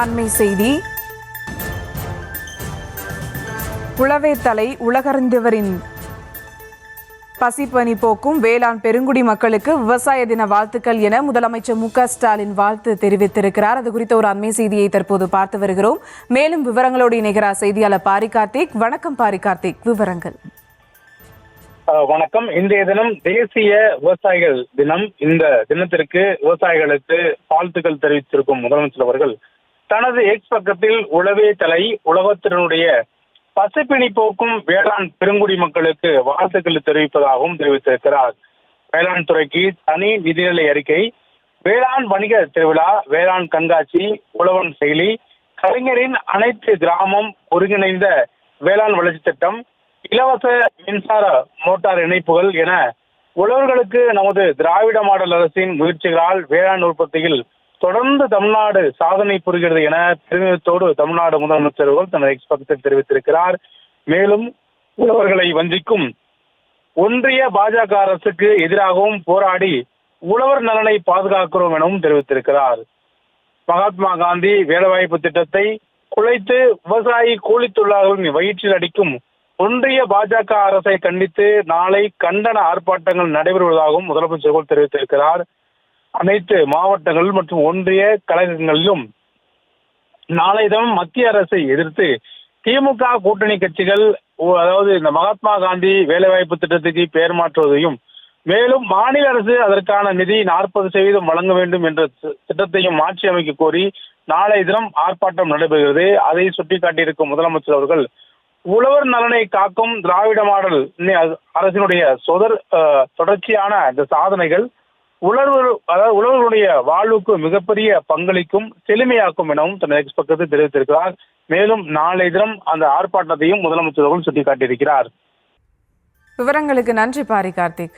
அண்மை செய்தி. உளவே தலை உலகறிந்தவரின் பசிப்பனி போக்கும் வேளாண் பெருங்குடி மக்களுக்கு விவசாய தின வாழ்த்துக்கள் என முதலமைச்சர் மு ஸ்டாலின் வாழ்த்து தெரிவித்திருக்கிறார். அது குறித்த ஒரு அண்மை செய்தியை தற்போது பார்த்து வருகிறோம். மேலும் விவரங்களோடு இணைகிறார் செய்தியாளர் பாரி கார்த்திக் வணக்கம் பாரி கார்த்திக் விவரங்கள் வணக்கம். இன்றைய தினம் தேசிய விவசாயிகள் தினம். இந்த தினத்திற்கு விவசாயிகளுக்கு வாழ்த்துக்கள் தெரிவித்திருக்கும் முதலமைச்சர் அவர்கள் தனது எக்ஸ் பக்கத்தில் உளவே தலை உலகத்தினுடைய பசுப்பிணி போக்கும் வேளாண் பெருங்குடி மக்களுக்கு வாழ்த்துக்களை தெரிவிப்பதாகவும் தெரிவித்திருக்கிறார். வேளாண் துறைக்கு தனி நிதிநிலை அறிக்கை வேளாண் வணிக திருவிழா வேளாண் கண்காட்சி உழவன் செயலி கலைஞரின் அனைத்து கிராமம் ஒருங்கிணைந்த வேளாண் வளர்ச்சி திட்டம் இலவச மின்சார மோட்டார் இணைப்புகள் என உழவர்களுக்கு நமது திராவிட மாடல் அரசின் முயற்சிகளால் வேளாண் உற்பத்தியில் தொடர்ந்து தமிழ்நாடு சாதனை புரிகிறது என பெருமிதத்தோடு தமிழ்நாடு முதலமைச்சர் அவர்கள் தனது எக்ஸ் பக்கத்தில் தெரிவித்திருக்கிறார். மேலும் உழவர்களை வஞ்சிக்கும் ஒன்றிய பாஜக அரசுக்கு எதிராகவும் போராடி உழவர் நலனை பாதுகாக்கிறோம் எனவும் தெரிவித்திருக்கிறார். மகாத்மா காந்தி வேலைவாய்ப்பு திட்டத்தை குலைத்து விவசாயி கூலித் தொழிலாளர்களின் வயிற்றில் அடிக்கும் ஒன்றிய பாஜக அரசை கண்டித்து நாளை கண்டன ஆர்ப்பாட்டங்கள் நடைபெறுவதாகவும் முதலமைச்சர் தெரிவித்திருக்கிறார். அனைத்து மாவட்டங்கள் மற்றும் ஒன்றிய கழகங்களிலும் நாளை தினம் மத்திய அரசை எதிர்த்து திமுக கூட்டணி கட்சிகள் அதாவது இந்த மகாத்மா காந்தி வேலைவாய்ப்பு திட்டத்துக்கு பெயர் மாற்றுவதையும் மேலும் மாநில அரசு அதற்கான நிதி நாற்பது சதவீதம் வழங்க வேண்டும் என்ற திட்டத்தையும் மாற்றி அமைக்க கோரி நாளை தினம் ஆர்ப்பாட்டம் நடைபெறுகிறது. அதை சுட்டிக்காட்டியிருக்கும் முதலமைச்சர் அவர்கள் உழவர் நலனை காக்கும் திராவிட மாடல் அரசினுடைய சொதர் அஹ், தொடர்ச்சியான இந்த சாதனைகள் உழவர் அதாவது உழவர்களுடைய வாழ்வுக்கு மிகப்பெரிய பங்களிக்கும் செழுமையாக்கும் எனவும் தனது எக்ஸ் பக்கத்தில் தெரிவித்திருக்கிறார். மேலும் நாளை தினம் அந்த ஆர்ப்பாட்டத்தையும் முதலமைச்சர் அவர்கள் சுட்டிக்காட்டியிருக்கிறார். விவரங்களுக்கு நன்றி பாரி கார்த்திக்.